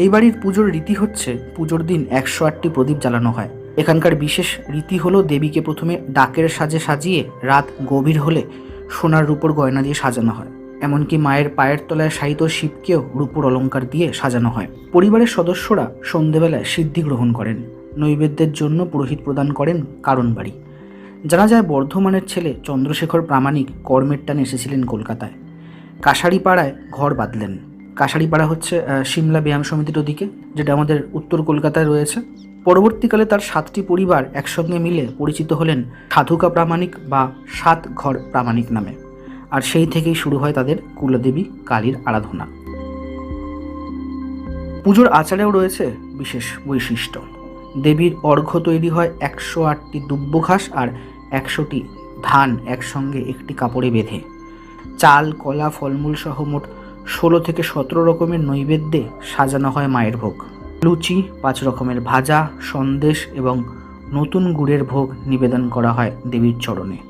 এই বাড়ির পুজোর রীতি হচ্ছে, পুজোর দিন একশো আটটি প্রদীপ জ্বালানো হয়। এখানকার বিশেষ রীতি হলো দেবীকে প্রথমে ডাকের সাজে সাজিয়ে রাত গভীর হলে সোনার রূপোর গয়না দিয়ে সাজানো হয়। এমনকি মায়ের পায়ের তলায় শায়িত শিবকেও রূপোর অলঙ্কার দিয়ে সাজানো হয়। পরিবারের সদস্যরা সন্ধেবেলায় সিদ্ধি গ্রহণ করেন। নৈবেদ্যের জন্য পুরোহিত প্রদান করেন কারণ বাড়ি। জানা যায় বর্ধমানের ছেলে চন্দ্রশেখর প্রামাণিক কর্মের টানে এসেছিলেন কলকাতায়। কাশারিপাড়ায় ঘর বাঁধলেন। কাশারিপাড়া হচ্ছে সিমলা ব্যায়াম সমিতির ওদিকে, যেটা আমাদের উত্তর কলকাতায় রয়েছে। পরবর্তীকালে তার সাতটি পরিবার একসঙ্গে মিলে পরিচিত হলেন সাধুকা প্রামাণিক বা সাত ঘর প্রামাণিক নামে। আর সেই থেকেই শুরু হয় তাদের কুলদেবী কালীর আরাধনা। পুজোর আচারেও রয়েছে বিশেষ বৈশিষ্ট্য। দেবীর অর্ঘ্য তৈরি হয় একশো আটটি দুব্য ঘাস আর একশোটি ধান একসঙ্গে একটি কাপড়ে বেঁধে। চাল, কলা, ফলমূল সহ মোট ষোলো থেকে সতেরো রকমের নৈবেদ্যে সাজানো হয় মায়ের ভোগ। লুচি, পাঁচ রকমের ভাজা, সন্দেশ এবং নতুন গুড়ের ভোগ নিবেদন করা হয় দেবীর চরণে।